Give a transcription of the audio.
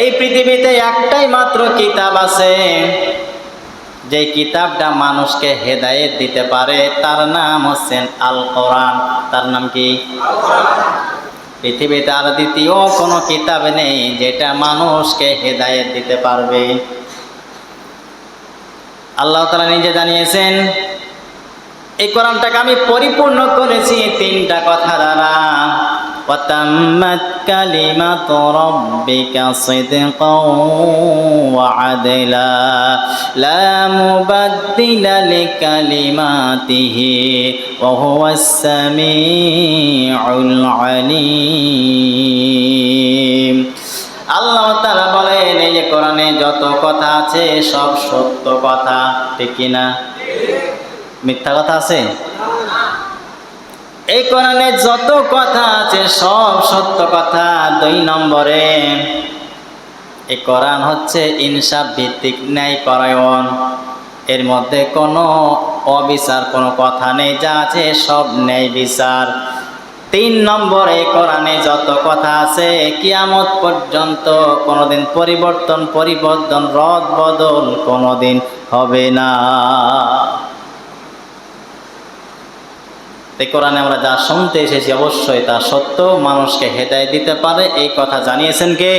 এই পৃথিবীতে একটাই মাত্র কিতাব আছে। যে কিতাবটা মানুষকে হেদায়েত দিতে পারে, তার নাম হচ্ছেন আল কোরআন তার নাম কি? পৃথিবীতে আর দ্বিতীয় কোনো কিতাব নেই যেটা মানুষকে হেদায়েত দিতে পারবে। আল্লাহ তালা নিজে জানিয়েছেন, এই কোরআনটাকে আমি পরিপূর্ণ করেছি তিনটা কথা দ্বারা। وتمت كلمة ربك صدقا وعدلا لا مبدل لكلماته وهو السميع العليم আল্লাহ তারা বলেন এই যে কোরআনে যত কথা আছে সব সত্য কথা ঠিক কিনা মিথ্যা কথা আছে এই কোরআনে যত কথা আছে, সব সত্য কথা দুই নম্বরে। এই কোরআন হচ্ছে ইনসাফ ভিত্তিক ন্যায় পরায়ণ এর মধ্যে কোনো অবিচার, কোনো কথা নেই, যা আছে সব ন্যায় বিচার। তিন নম্বরে কোরআনে যত কথা আছে, কিয়ামত পর্যন্ত কোনোদিন পরিবর্তন পরিবর্তন, রদ বদল কোনোদিন হবে না। এই কোরআনে আমরা যা শুনতে এসেছি অবশ্যই তা সত্য। মানুষকে হেদায় দিতে পারে। এই কথা জানিয়েছেন কে?